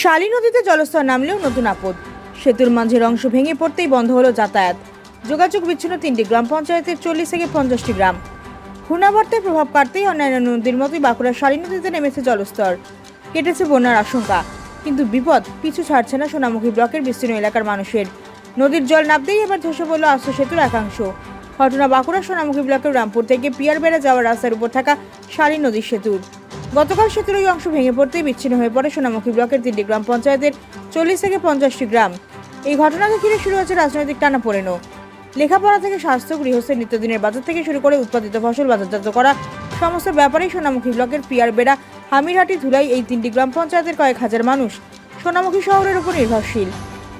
শালী নদীতে জলস্তর নামলেও নতুন আপদ। সেতুর মাঝের অংশ ভেঙে পড়তেই বন্ধ হলো যাতায়াত। যোগাযোগ বিচ্ছিন্ন তিনটি গ্রাম পঞ্চায়েতের চল্লিশ থেকে পঞ্চাশটি গ্রাম। ঘূর্ণাবর্তের প্রভাব কাটতেই অন্যান্য নদীর মতোই বাঁকুড়া শালী নদীতে নেমেছে জলস্তর। কেটেছে বন্যার আশঙ্কা। কিন্তু বিপদ পিছু ছাড়ছে না সোনামুখী ব্লকের বিস্তীর্ণ এলাকার মানুষের। নদীর জল নামতেই এবার ধসে পড়ল আস্ত সেতুর একাংশ। ঘটনা বাঁকুড়া সোনামুখী ব্লকের রামপুর থেকে পিয়ারবেড়া যাওয়ার রাস্তার উপর থাকা শালী নদীর সেতুর। গতকাল সেতুর ওই অংশ ভেঙে পড়তেই বিচ্ছিন্ন হয়ে পড়ে সোনামুখী ব্লকের তিনটি গ্রাম পঞ্চায়েতের চল্লিশ থেকে পঞ্চাশটি গ্রাম। এই ঘটনাকে ঘিরে শুরু হয়েছে রাজনৈতিক টানাপোড়েনও। লেখাপড়া থেকে স্বাস্থ্য, গৃহস্থের নিত্যদিনের বাজার থেকে শুরু করে উৎপাদিত ফসল বাজারজাত করা, সমস্ত ব্যাপারেই সোনামুখী ব্লকের পিয়ার বেড়া, হামিরহাটি, ধুলাই এই তিনটি গ্রাম পঞ্চায়েতের কয়েক হাজার মানুষ। সোনামুখী শহরের উপর নির্ভরশীল।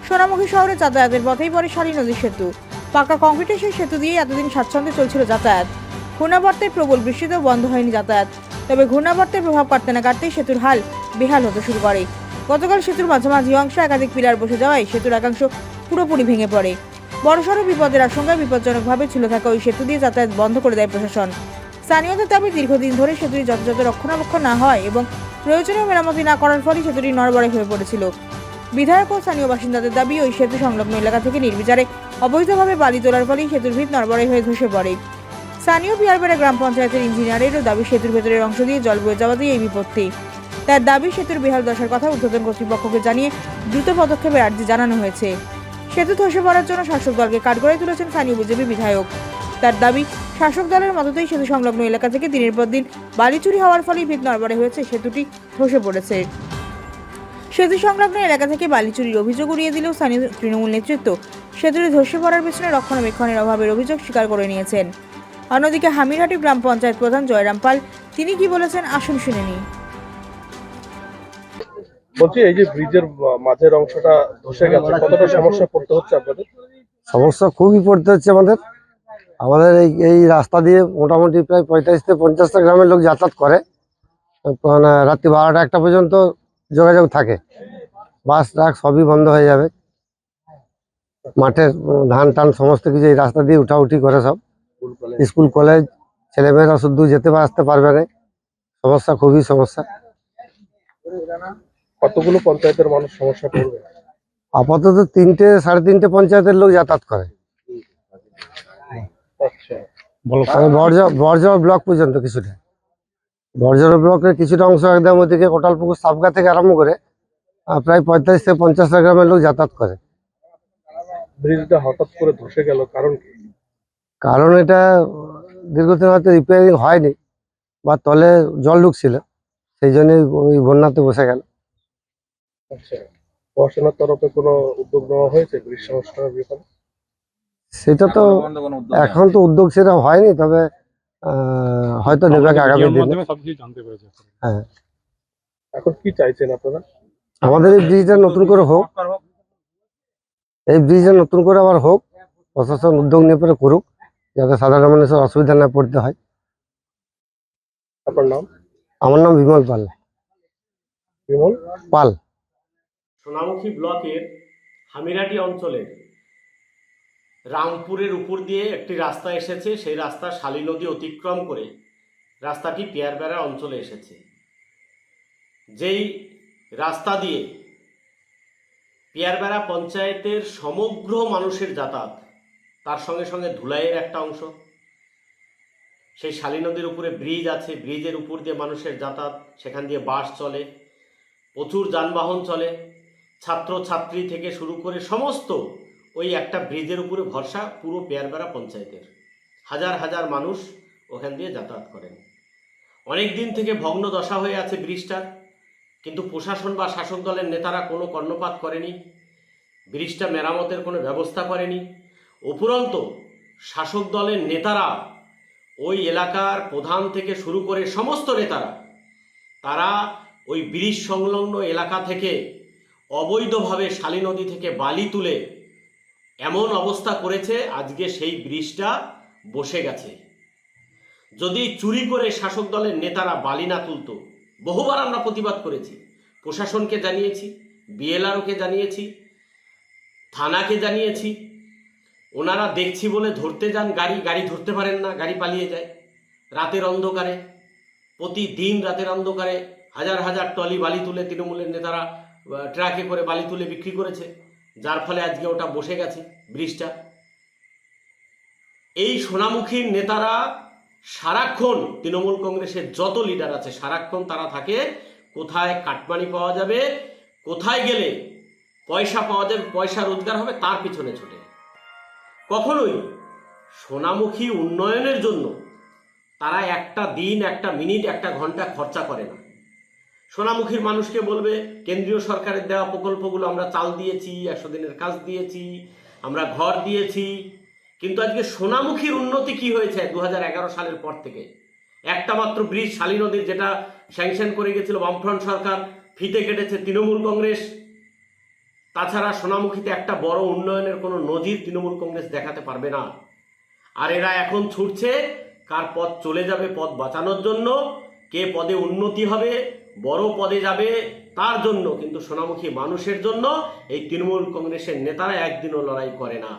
সোনামুখী শহরে যাতায়াতের পথেই পড়ে শালী নদীর সেতু। পাকা কংক্রিটের সেই সেতু দিয়েই এতদিন স্বাচ্ছন্দ্যে চলছিল যাতায়াত। ঘূর্ণাবর্তের প্রবল বৃষ্টিতেও বন্ধ হয়নি যাতায়াত। তবে ঘূর্ণাবর্তের প্রভাব কাটতে না কাটতেই সেতুর হাল বেহাল হতে শুরু করে। গতকাল সেতুর মাঝামাঝি অংশে একাধিক পিলার বসে যাওয়ায় সেতুর একাংশ পুরোপুরি ভেঙে পড়ে। বড়সড় বিপদের আশঙ্কায় বিপজ্জনকভাবে ছিল থাকা ওই সেতু দিয়ে যাতায়াত বন্ধ করে দেয় প্রশাসন। স্থানীয়দের দাবি, দীর্ঘদিন ধরে সেতুটি যথাযথ রক্ষণাবেক্ষণ না হয় এবং প্রয়োজনীয় মেরামতি না করার ফলে সেতুটি নড়বড়ে হয়ে পড়েছিল। বিধায়ক ও স্থানীয় বাসিন্দাদের দাবি, ওই সেতু সংলগ্ন এলাকা থেকে নির্বিচারে অবৈধভাবে বালি তোলার ফলেই সেতুর ভিত নড়বড়ে হয়ে ধসে পড়ে। স্থানীয় পিয়ারবেড়া গ্রাম পঞ্চায়েতের ইঞ্জিনিয়ারেরও দাবি সেতুর ভেতরের অংশ দিয়ে জল বয়ে যাওয়াতেই এই বিপত্তি। তার দাবি সেতুর বেহাল দশার কথা উদ্বোধন কর্তৃপক্ষকে জানিয়ে দ্রুত পদক্ষেপের আর্জি জানানো হয়েছে। সেতু ধসে পড়ার জন্য শাসক দলকে কাঠগড়ায় তুলেছেন স্থানীয় বিজেপি বিধায়ক। তার দাবি, শাসক দলের মদতেই সেতু সংলগ্ন এলাকা থেকে দিনের পর দিন বালি চুরি হওয়ার ফলেই ভিত নড়বড়ে হয়েছে, সেতুটি ধসে পড়েছে। সেতু সংলগ্ন এলাকা থেকে বালি চুরির অভিযোগ উড়িয়ে দিলেও স্থানীয় তৃণমূল নেতৃত্ব সেতুটি ধসে পড়ার পেছনে রক্ষণাবেক্ষণের অভাবের অভিযোগ স্বীকার করে নিয়েছেন। অন্যদিকে হামিরহাটি গ্রাম পঞ্চায়েত প্রধান জয়রাম পাল তিনি কি বলেছেন আসুন শুনে নিন বলছি এই যে ব্রিজের মাঝের অংশটা ধসে গেছে কতটা সমস্যা পড়তে হচ্ছে আপনাদের? সমস্যা খুবই পড়তে হচ্ছে আমাদের। আমাদের এই এই রাস্তা দিয়ে মোটামুটি প্রায় পঁয়তাল্লিশ থেকে পঞ্চাশটা গ্রামের লোক যাতায়াত করে। মানে রাত্রি বারোটা একটা পর্যন্ত যোগাযোগ থাকে। বাস ট্রাক সবই বন্ধ হয়ে যাবে। মাঠের ধান টান সমস্ত কিছু এই রাস্তা দিয়ে উঠাউঠি করে সব। School college? ছেলেমেয়েরা শুধু যেতে বা আসতে পারবে না। সমস্যা খুবই সমস্যা। কতগুলো পঞ্চায়েতের মানুষ সমস্যা পড়বে আপাতত তিনটে সাড়ে তিনটে পঞ্চায়েতের লোক যাতায়াত করে। আচ্ছা। মানে বর্জা বর্জা ব্লক পর্যন্ত কিছুটা। বর্জা ব্লকের কিছুটা অংশ একদম ওদিকে কোটালপুকুর সাবগা থেকে আরম্ভ করে প্রায় পঁয়তাল্লিশ থেকে পঞ্চাশটা গ্রামের লোক যাতায়াত করে। ব্রিজটা হঠাৎ করে ধসে গেল কারণ কি? কারণ এটা দীর্ঘদিন হয়তো রিপেয়ারিং হয়নি বা তলে জল ঢুকছিল সেই জন্যই ওই বন্যাতে বসে গেল। আচ্ছা প্রশাসনের তরফে কোনো উদ্যোগ নেওয়া হয়েছে ব্রিজ সংস্কারের ব্যাপারে? সেটা তো এখন তো উদ্যোগ সেটা হয়নি তবে আহ, হয়তো নেবে আগামী দিনে। পেরেছে এখন। কি চাইছেন আপনারা? আমাদের এই ব্রিজটা নতুন করে হোক এই ব্রিজটা নতুন করে আবার হোক প্রশাসন উদ্যোগ নিয়ে পরে করুক। যাতে সাধারণ মানুষের অসুবিধা না পড়তে হয়। আপনার নাম? আমার নাম বিমল পাল। বিমল? পাল। সোনামুখী ব্লকের হামিরাটি অঞ্চলের রামপুরের উপর দিয়ে একটি রাস্তা এসেছে। সেই রাস্তা শালী নদী অতিক্রম করে রাস্তাটি পেয়ারবেড়া অঞ্চলে এসেছে। যেই রাস্তা দিয়ে পেয়ারবেড়া পঞ্চায়েতের সমগ্র মানুষের যাতায়াত তার সঙ্গে সঙ্গে ধুলাইয়ের একটা অংশ। সেই শালী নদীর উপরে ব্রিজ আছে, ব্রিজের উপর দিয়ে মানুষের যাতায়াত, সেখান দিয়ে বাস চলে, প্রচুর যানবাহন চলে। ছাত্র ছাত্রী থেকে শুরু করে সমস্ত ওই একটা ব্রিজের উপরে ভরসা পুরো পেয়ারবেড়া পঞ্চায়েতের। হাজার হাজার মানুষ ওখান দিয়ে যাতায়াত করেন। অনেক দিন থেকে ভগ্ন দশা হয়ে আছে ব্রিজটার কিন্তু প্রশাসন বা শাসক দলের নেতারা কোনো কর্ণপাত করেনি। ব্রিজটা মেরামতের কোনো ব্যবস্থা করেনি। উপরন্ত শাসক দলের নেতারা ওই এলাকার প্রধান থেকে শুরু করে সমস্ত নেতারা, তারা ওই ব্রিজ সংলগ্ন এলাকা থেকে অবৈধভাবে শালী নদী থেকে বালি তুলে এমন অবস্থা করেছে, আজকে সেই ব্রিজটা বসে গেছে। যদি চুরি করে শাসক দলের নেতারা বালি না তুলতো, বহুবার আমরা প্রতিবাদ করেছি। প্রশাসনকে জানিয়েছি বিএলআরওকে জানিয়েছি, থানাকে জানিয়েছি ওনারা দেখছি বলে ধরতে যান, গাড়ি গাড়ি ধরতে পারেন না, গাড়ি পালিয়ে যায়। রাতের অন্ধকারে, প্রতিদিন রাতের অন্ধকারে হাজার হাজার টলি বালি তুলে তৃণমূলের নেতারা ট্রাকে করে বালি তুলে বিক্রি করেছে। যার ফলে আজকে ওটা বসে গেছে ব্রিজটা। এই সোনামুখীর নেতারা সারাক্ষণ, তৃণমূল কংগ্রেসের যত লিডার আছে, সারাক্ষণ তারা থাকে, কোথায় কাটমানি পাওয়া যাবে, কোথায় গেলে পয়সা পাওয়া যাবে, পয়সা রোজগার হবে, তার পিছনে ছুটে। কখনোই সোনামুখী উন্নয়নের জন্য তারা একটা দিন, একটা মিনিট, একটা ঘণ্টা খরচা করে না। সোনামুখীর মানুষকে বলবে, কেন্দ্রীয় সরকারের দেওয়া প্রকল্পগুলো আমরা চাল দিয়েছি, একশো দিনের কাজ দিয়েছি, আমরা ঘর দিয়েছি। কিন্তু আজকে সোনামুখীর উন্নতি কি হয়েছে দু হাজার এগারো সালের পর থেকে? একটা মাত্র ব্রিজ শালী নদীর যেটা স্যাংশন করে গেছিল বামফ্রন্ট সরকার, ফিতে কেটেছে তৃণমূল কংগ্রেস। তাছাড়া সোনামুখীতে একটা বড় উন্নয়নের কোনো নজির তৃণমূল কংগ্রেস দেখাতে পারবে না। আর এরা এখন ছুটছে কার পথ চলে যাবে, পথ বাঁচানোর জন্য, কে পদে উন্নতি হবে, বড় পদে যাবে তার জন্য। কিন্তু সোনামুখী মানুষের জন্য এই তৃণমূল কংগ্রেসের নেতারা একদিনও লড়াই করে না।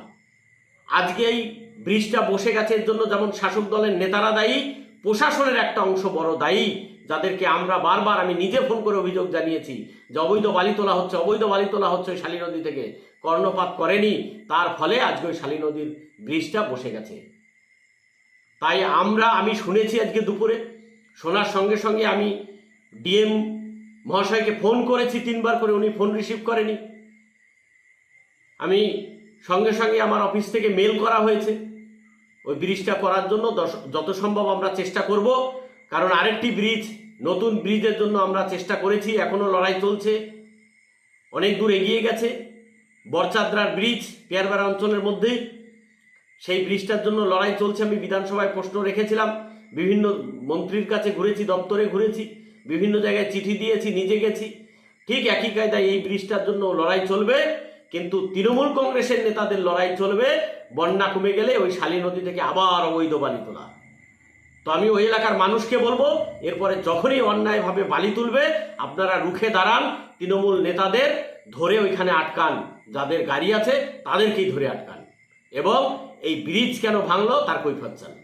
আজকে এই ব্রিজটা বসে গেছে, এর জন্য যেমন শাসক দলের নেতারা দায়ী, প্রশাসনের একটা অংশ বড় দায়ী। যাদেরকে আমরা বারবার আমি নিজে ফোন করে অভিযোগ জানিয়েছি যে অবৈধ বালি তোলা হচ্ছে, অবৈধ বালি তোলা হচ্ছে ওই শালী নদী থেকে। কর্ণপাত করেনি, তার ফলে আজকে ওই শালী নদীর ব্রিজটা বসে গেছে। তাই আমরা, আমি শুনেছি আজকে দুপুরে, শোনার সঙ্গে সঙ্গে আমি ডিএম মহাশয়কে ফোন করেছি, তিনবার করে উনি ফোন রিসিভ করেনি। আমি সঙ্গে সঙ্গে আমার অফিস থেকে মেল করা হয়েছে। ওই ব্রিজটা করার জন্য যত সম্ভব আমরা চেষ্টা করব কারণ আরেকটি ব্রিজ, নতুন ব্রিজের জন্য আমরা চেষ্টা করেছি এখনও লড়াই চলছে। অনেক দূর এগিয়ে গেছে। বরচাদ্রার ব্রিজ, পেয়ারবেড়া অঞ্চলের মধ্যেই সেই ব্রিজটার জন্য লড়াই চলছে। আমি বিধানসভায় প্রশ্ন রেখেছিলাম। বিভিন্ন মন্ত্রীর কাছে ঘুরেছি, দপ্তরে ঘুরেছি। বিভিন্ন জায়গায় চিঠি দিয়েছি, নিজে গেছি। ঠিক একই কায়দায় এই ব্রিজটার জন্য লড়াই চলবে। কিন্তু তৃণমূল কংগ্রেসের নেতাদের লড়াই চলবে। বন্যা কমে গেলে ওই শালী নদী থেকে আবার অবৈধ বালি তোলা। তো আমি ওই এলাকার মানুষকে বলব, এরপরে যখনই অন্যায়ভাবে বালি তুলবে, আপনারা রুখে দাঁড়ান, তৃণমূল নেতাদের ধরে ওইখানে আটকান, যাদের গাড়ি আছে তাদেরকেই ধরে আটকান। এবং এই ব্রিজ কেন ভাঙলো, তার কৈফত চান।